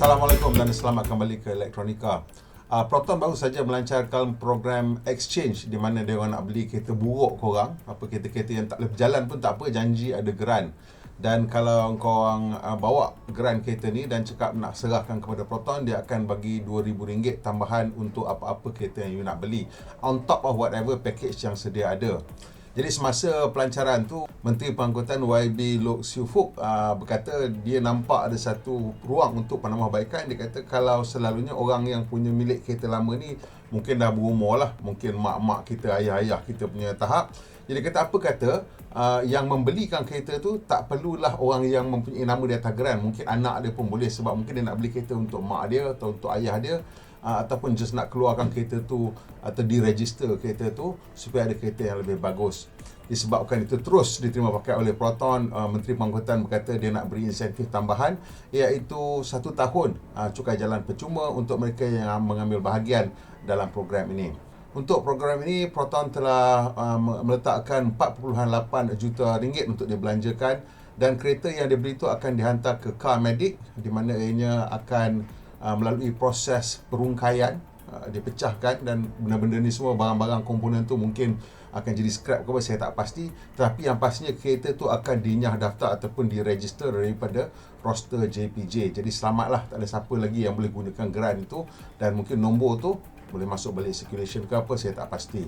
Assalamualaikum dan selamat kembali ke Elektronika. Uh, Proton baru saja melancarkan program exchange di mana dia nak beli kereta buruk korang, apa kereta-kereta yang tak boleh berjalan pun tak apa, janji ada geran. Dan kalau korang uh, bawa geran kereta ni dan cakap nak serahkan kepada Proton, dia akan bagi RM2,000 tambahan untuk apa-apa kereta yang you nak beli. On top of whatever package yang sedia ada. Jadi semasa pelancaran tu Menteri Pengangkutan YB Lok Siu Fuk uh, berkata dia nampak ada satu ruang untuk penambahbaikan. Dia kata kalau selalunya orang yang punya milik kereta lama ni mungkin dah berumur lah. Mungkin mak-mak kita ayah-ayah kita punya tahap. Jadi kata apa kata? Uh, yang membelikan kereta tu tak perlulah orang yang mempunyai nama di atas geran. Mungkin anak dia pun boleh sebab mungkin dia nak beli kereta untuk mak dia atau untuk ayah dia uh, ataupun just nak keluarkan kereta tu atau diregister kereta tu supaya ada kereta yang lebih bagus. Disebabkan itu terus diterima pakai oleh Proton, uh, Menteri Pengangkutan berkata dia nak beri insentif tambahan iaitu satu tahun uh, cukai jalan percuma untuk mereka yang mengambil bahagian dalam program ini. Untuk program ini, Proton telah uh, meletakkan 4.8 juta ringgit untuk dibelanjakan dan kereta yang dibeli itu akan dihantar ke Car Medic di mana ianya akan uh, melalui proses perungkaian uh, dipecahkan dan benda-benda ni semua barang-barang komponen tu mungkin akan jadi scrap ke apa saya tak pasti. Tetapi yang pastinya kereta tu akan dinyah daftar ataupun diregister daripada roster JPJ jadi selamatlah tak ada siapa lagi yang boleh gunakan geran itu dan mungkin nombor tu boleh masuk balik circulation ke apa saya tak pasti.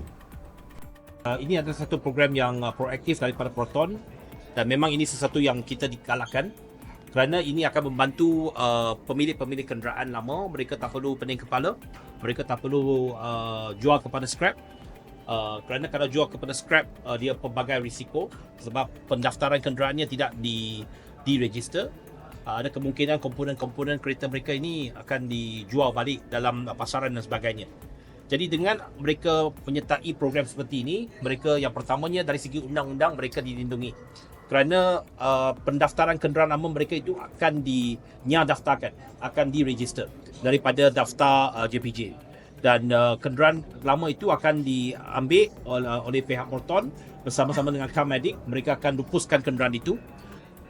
Uh, ini adalah satu program yang uh, proaktif daripada Proton dan memang ini sesuatu yang kita dikalahkan kerana ini akan membantu uh, pemilik-pemilik kenderaan lama mereka tak perlu pening kepala mereka tak perlu uh, jual kepada scrap. Uh, kerana kalau jual kepada scrap uh, dia pelbagai risiko sebab pendaftaran kenderaannya tidak di diregister. Uh, ada kemungkinan komponen-komponen kereta mereka ini akan dijual balik dalam uh, pasaran dan sebagainya. Jadi dengan mereka menyertai program seperti ini, mereka yang pertamanya dari segi undang-undang mereka dilindungi. Kerana uh, pendaftaran kenderaan lama mereka itu akan dinyadaftarkan, akan diregister daripada daftar uh, JPJ. Dan uh, kenderaan lama itu akan diambil oleh, oleh pihak Morton bersama-sama dengan Car Medic. Mereka akan lupuskan kenderaan itu.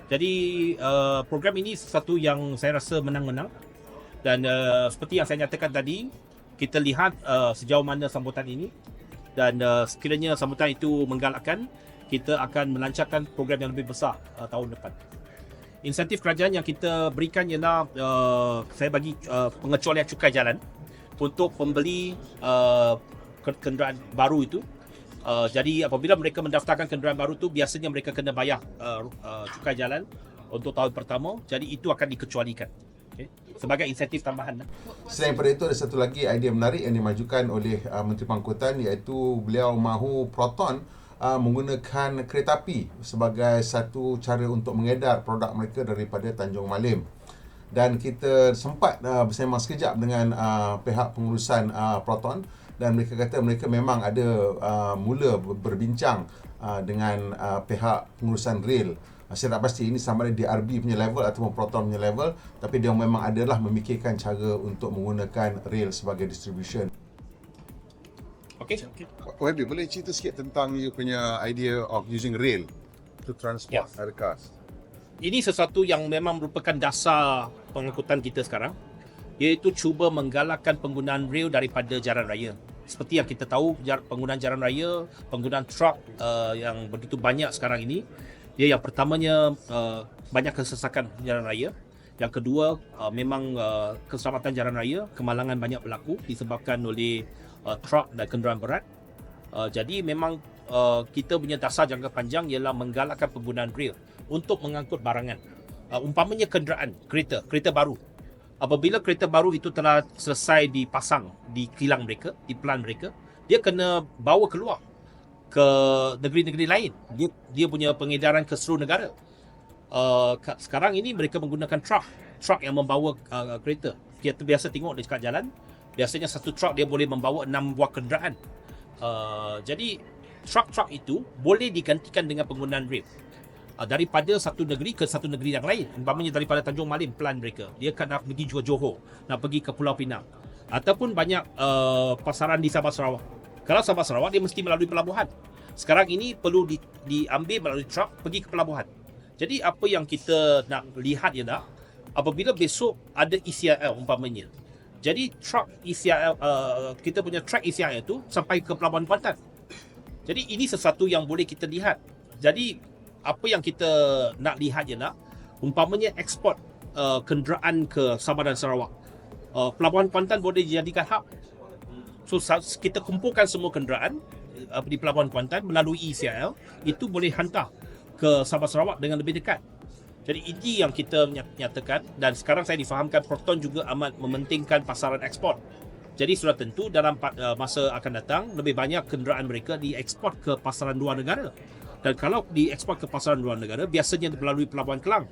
Jadi uh, program ini sesuatu yang saya rasa menang-menang. Dan uh, seperti yang saya nyatakan tadi, kita lihat uh, sejauh mana sambutan ini dan uh, sekiranya sambutan itu menggalakkan kita akan melancarkan program yang lebih besar uh, tahun depan. Insentif kerajaan yang kita berikan ialah uh, saya bagi uh, pengecualian cukai jalan untuk pembeli uh, kenderaan baru itu. Uh, jadi apabila mereka mendaftarkan kenderaan baru itu biasanya mereka kena bayar uh, uh, cukai jalan untuk tahun pertama. Jadi itu akan dikecualikan. Okay. Sebagai insentif tambahan. lah. Selain daripada itu ada satu lagi idea menarik yang dimajukan oleh uh, Menteri Pangkutan iaitu beliau mahu Proton uh, menggunakan kereta api sebagai satu cara untuk mengedar produk mereka daripada Tanjung Malim. Dan kita sempat uh, bersama sekejap dengan uh, pihak pengurusan uh, Proton. Dan mereka kata mereka memang ada uh, mula berbincang uh, dengan uh, pihak pengurusan rail saya tak pasti ini sama ada DRB punya level ataupun Proton punya level tapi dia memang adalah memikirkan cara untuk menggunakan rail sebagai distribution Okey. Wabi, boleh cerita sikit tentang you punya idea of using rail to transport Yes. other cars? Ini sesuatu yang memang merupakan dasar pengangkutan kita sekarang iaitu cuba menggalakkan penggunaan rail daripada jalan raya. Seperti yang kita tahu penggunaan jalan raya, penggunaan truck uh, yang begitu banyak sekarang ini. Dia yang pertamanya uh, banyak kesesakan jalan raya. Yang kedua uh, memang uh, keselamatan jalan raya, kemalangan banyak berlaku disebabkan oleh uh, truck dan kenderaan berat. Uh, jadi memang uh, kita punya dasar jangka panjang ialah menggalakkan penggunaan rail untuk mengangkut barangan. Uh, umpamanya kenderaan, kereta, kereta baru. Apabila kereta baru itu telah selesai dipasang di kilang mereka, di pelan mereka, dia kena bawa keluar ke negeri-negeri lain. Dia dia punya pengedaran ke seluruh negara. Uh, ka- sekarang ini mereka menggunakan truck, truck yang membawa uh, kereta. Kita biasa tengok dekat jalan, biasanya satu truck dia boleh membawa enam buah kenderaan. Uh, jadi truck-truck itu boleh digantikan dengan penggunaan rail. Uh, daripada satu negeri ke satu negeri yang lain. Umpamanya daripada Tanjung Malim plan mereka. Dia akan nak pergi jual Johor, nak pergi ke Pulau Pinang. Ataupun banyak uh, pasaran di Sabah Sarawak. Kalau Sabah Sarawak dia mesti melalui pelabuhan. Sekarang ini perlu di, diambil melalui truck pergi ke pelabuhan. Jadi apa yang kita nak lihat ialah apabila besok ada E ECRL umpamanya. Jadi truck ECRL uh, kita punya track ECRL itu sampai ke Pelabuhan Kuantan. Jadi ini sesuatu yang boleh kita lihat. Jadi apa yang kita nak lihat ialah umpamanya ekspor uh, kenderaan ke Sabah dan Sarawak. Uh, Pelabuhan Kuantan boleh dijadikan hub. So kita kumpulkan semua kenderaan uh, di Pelabuhan Kuantan melalui E ECRL itu boleh hantar ke Sabah Sarawak dengan lebih dekat. Jadi ini yang kita nyat- nyatakan dan sekarang saya difahamkan Proton juga amat mementingkan pasaran ekspor. Jadi sudah tentu dalam uh, masa akan datang lebih banyak kenderaan mereka diekspor ke pasaran luar negara. Dan kalau diekspor ke pasaran luar negara biasanya melalui Pelabuhan Kelang.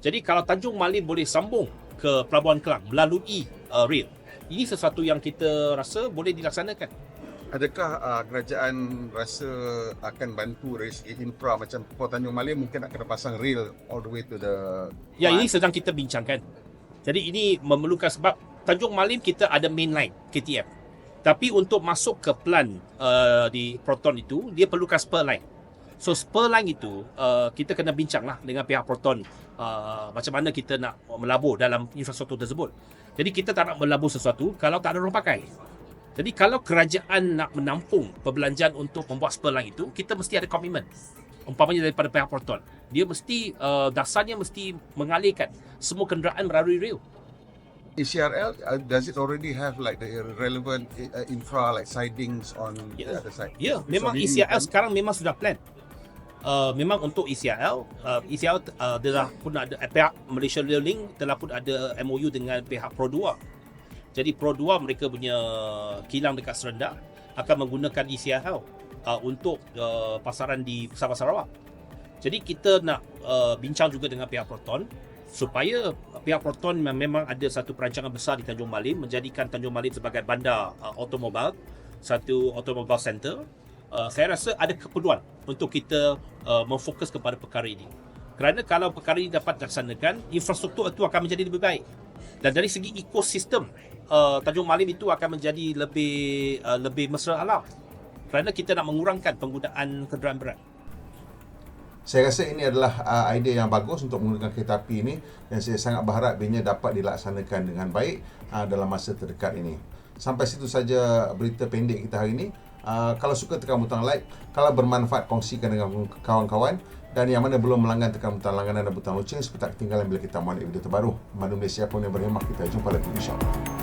Jadi kalau Tanjung Malim boleh sambung ke Pelabuhan Kelang melalui uh, rail. Ini sesuatu yang kita rasa boleh dilaksanakan. Adakah uh, kerajaan rasa akan bantu dari segi infra macam Port Tanjung Malim mungkin nak kena pasang rail all the way to the Ya ini sedang kita bincangkan. Jadi ini memerlukan sebab Tanjung Malim kita ada main line KTM. Tapi untuk masuk ke plan uh, di Proton itu dia perlukan spur line. So spur line itu uh, kita kena bincang lah dengan pihak Proton uh, macam mana kita nak melabur dalam infrastruktur tersebut. Jadi kita tak nak melabur sesuatu kalau tak ada orang pakai. Jadi kalau kerajaan nak menampung perbelanjaan untuk membuat spur line itu, kita mesti ada komitmen. Umpamanya daripada pihak Proton. Dia mesti uh, dasarnya mesti mengalihkan semua kenderaan melalui rail. ECRL uh, does it already have like the relevant uh, infra like sidings on the Yeah. other side? Ya, memang ini ECRL kan- sekarang memang sudah plan. Uh, memang untuk ECRL, uh, ECRL uh, telah pun ada pihak Malaysia Rail Link telah pun ada MOU dengan pihak Pro 2. Jadi Pro 2 mereka punya kilang dekat Serenda akan menggunakan ECRL uh, untuk uh, pasaran di Sabah Sarawak. Jadi kita nak uh, bincang juga dengan pihak Proton supaya pihak Proton mem- memang ada satu perancangan besar di Tanjung Malim menjadikan Tanjung Malim sebagai bandar uh, automobil, satu automobile center. Uh, saya rasa ada keperluan untuk kita uh, memfokus kepada perkara ini. Kerana kalau perkara ini dapat dilaksanakan, infrastruktur itu akan menjadi lebih baik. Dan dari segi ekosistem, uh, Tanjung Malim itu akan menjadi lebih uh, lebih mesra alam. Kerana kita nak mengurangkan penggunaan kenderaan berat. Saya rasa ini adalah uh, idea yang bagus untuk menggunakan kereta api ini dan saya sangat berharap ianya dapat dilaksanakan dengan baik uh, dalam masa terdekat ini. Sampai situ saja berita pendek kita hari ini. Uh, kalau suka tekan butang like, kalau bermanfaat kongsikan dengan kawan-kawan dan yang mana belum melanggan tekan butang langganan dan butang loceng supaya tak ketinggalan bila kita muat video terbaru. Manu Malaysia pun yang berhemah kita jumpa lagi insyaAllah.